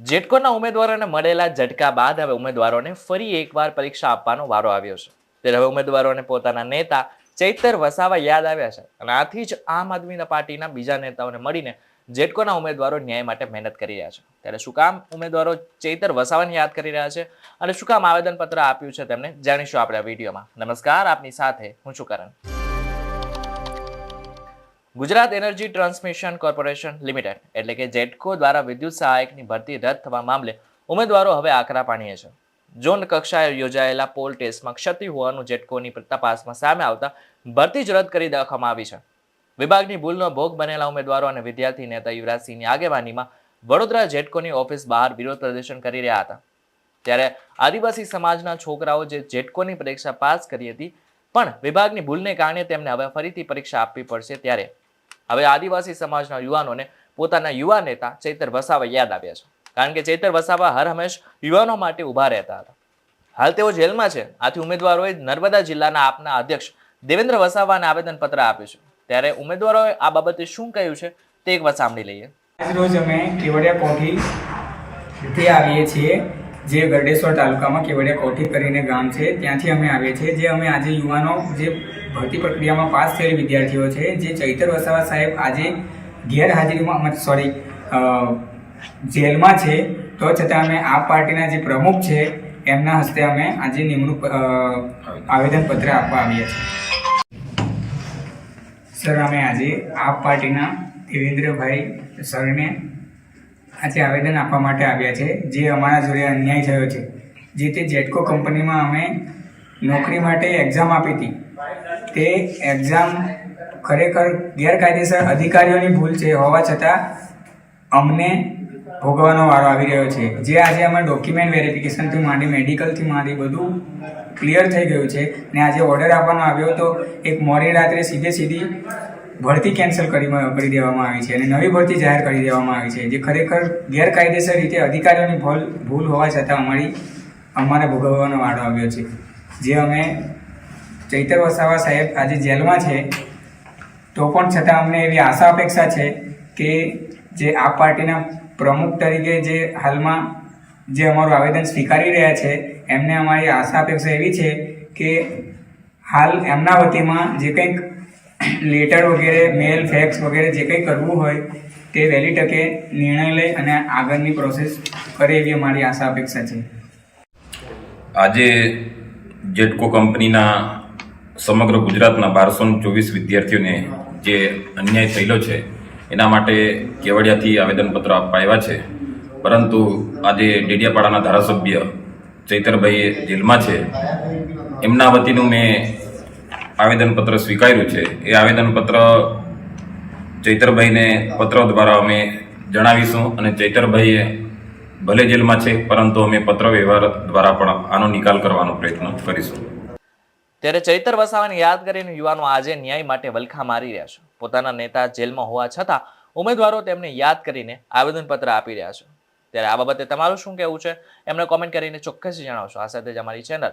જેટકોના ઉમેદવારોને મળેલા ઝટકા બાદ હવે ઉમેદવારોને ફરી એકવાર પરીક્ષા આપવાનો વારો આવ્યો છે. ત્યારે હવે ઉમેદવારોને પોતાના નેતા ચૈતર વસાવા યાદ આવ્યા છે અને આથી જ આમ આદમી પાર્ટીના બીજા નેતાઓને મળીને જેટકોના ઉમેદવારો ન્યાય માટે મહેનત કરી રહ્યા છે. ત્યારે શું કામ ઉમેદવારો ચૈતર વસાવાને યાદ કરી રહ્યા છે અને શું કામ આવેદનપત્ર આપ્યું છે તેમને જાણીશું આપણે વિડીયોમાં. નમસ્કાર, આપની સાથે હું છું Karan. Gujarat energy transmission corporation limited, એટલે કે જેટકો દ્વારા વિદ્યુત સહાયકની ભરતી રદ થવા મામલે ઉમેદવારો હવે આકરા પાણીએ છે. ઝોન કક્ષાએ યોજાયેલા પોલ ટેસ્ટમાં ક્ષતિ હોવાનું જેટકોની તપાસમાં સામે આવતા ભરતી જ રદ કરી દેવામાં આવી છે. વિભાગની ભૂલનો ભોગ બનેલા ઉમેદવારો અને વિદ્યાર્થી નેતા યુવરાજસિંહની આગેવાનીમાં વડોદરા જેટકોની ઓફિસ બહાર વિરોધ પ્રદર્શન કરી રહ્યા હતા. ત્યારે આદિવાસી સમાજના છોકરાઓ જે જેટકોની પરીક્ષા પાસ કરી હતી, પણ વિભાગની ભૂલને કારણે તેમને હવે ફરીથી પરીક્ષા આપવી પડશે ત્યારે હવે આદિવાસી સમાજના યુવાનોને પોતાના યુવા નેતા ચૈતર વસાવા યાદ આવ્યા છે. કારણ કે ચૈતર વસાવા હર હંમેશ યુવાનો માટે ઊભા રહેતા હતા. હાલ તેઓ જેલમાં છે. આથી ઉમેદવારોએ નર્મદા જિલ્લાના આપના અધ્યક્ષ દેવેન્દ્ર વસાવાને આવેદનપત્ર આપ્યું છે. ત્યારે ઉમેદવારોએ આ બાબતે શું કહ્યું છે તે એક વાત સાંભળી લઈએ. રોજ અમે કેવડિયા કોઠી આવીએ છીએ. જે ગરડેશ્વર તાલુકામાં કેવડિયા કોઠી કરીને ગામ છે, ત્યાંથી અમે આવીએ છીએ. જે અમે આજે યુવાનો જે ભરતી પ્રક્રિયામાં પાસ થયેલ વિદ્યાર્થીઓ છે, જે ચૈતર વસાવા સાહેબ આજે ગેરહાજરીમાં સોરી જેલમાં છે, તો છતાં અમે આ પાર્ટીના જે પ્રમુખ છે, એમના હસ્તે અમે આજે નિમણૂક આવેદનપત્ર આપવા આવ્યા છીએ. સર, અમે આજે આપ પાર્ટીના દેવેન્દ્રભાઈ સરને આજે આવેદન આપવા માટે આવ્યા છે. જે અમારા જોડે અન્યાય થયો છે. જે તે જેટકો કંપનીમાં અમે નોકરી માટે એક્ઝામ આપી હતી. તે એક્ઝામ ખરેખર ગેરકાયદેસર અધિકારીઓની ભૂલ છે. હોવા છતાં અમને ભોગવવાનો વારો આવી રહ્યો છે. જે આજે અમારા ડોક્યુમેન્ટ વેરિફિકેશનથી માંડી મેડિકલથી માંડી બધું ક્લિયર થઈ ગયું છે ને આજે ઓર્ડર આપવાનો આવ્યો તો એક મોડી રાત્રે સીધે સીધી ભરતી કેન્સલ કરી દેવામાં આવી છે અને નવી ભરતી જાહેર કરી દેવામાં આવી છે, જે ખરેખર ગેરકાયદેસર રીતે અધિકારીઓની ભૂલ ભૂલ હોવા છતાં અમારી, અમારે ભોગવવાનો વાડો આવ્યો છે. જે અમે ચૈતર વસાવા સાહેબ આજે જેલમાં છે, તો પણ છતાં અમને એવી આશા અપેક્ષા છે કે જે આ પાર્ટીના પ્રમુખ તરીકે જે હાલમાં જે અમારું આવેદન સ્વીકારી રહ્યા છે, એમને અમારી આશા અપેક્ષા એવી છે કે હાલ એમના વતીમાં જે કંઈક લેટર વગેરે, મેલ, ફેક્સ વગેરે જે કંઈ કરવું હોય તે વહેલી તકે નિર્ણય લઈ અને આગળની પ્રોસેસ કરે એવી અમારી આશા અપેક્ષા છે. આજે જેટકો કંપનીના સમગ્ર ગુજરાતના બારસો ચોવીસ વિદ્યાર્થીઓને જે અન્યાય થયેલો છે, એના માટે કેવડિયાથી આવેદનપત્ર આપવા આવ્યા છે. પરંતુ આજે ડેડિયાપાડાના ધારાસભ્ય ચૈતરભાઈ જેલમાં છે. એમના વતીનું મેં આવેદનપત્ર સ્વીકાર્યું છે. એ આવેદનપત્ર ચૈતરભાઈને પત્ર દ્વારા અમે જણાવીશું અને ચૈતરભાઈએ ભલે જેલમાં છે, પરંતુ અમે પત્ર વ્યવહાર દ્વારા પણ આનો નિકાલ કરવાનો પ્રયત્ન કરીશું. ત્યારે ચૈતર વસાવાને યાદ કરીને યુવાનો આજે ન્યાય માટે વલખા મારી રહ્યા છે. પોતાના નેતા જેલમાં હોવા છતાં ઉમેદવારો તેમને યાદ કરીને આવેદનપત્ર આપી રહ્યા છે. ત્યારે આ બાબતે તમારું શું કહેવું છે? એમને કોમેન્ટ કરીને ચોક્કસ જણાવશો. આ સાથે જ અમારી ચેનલ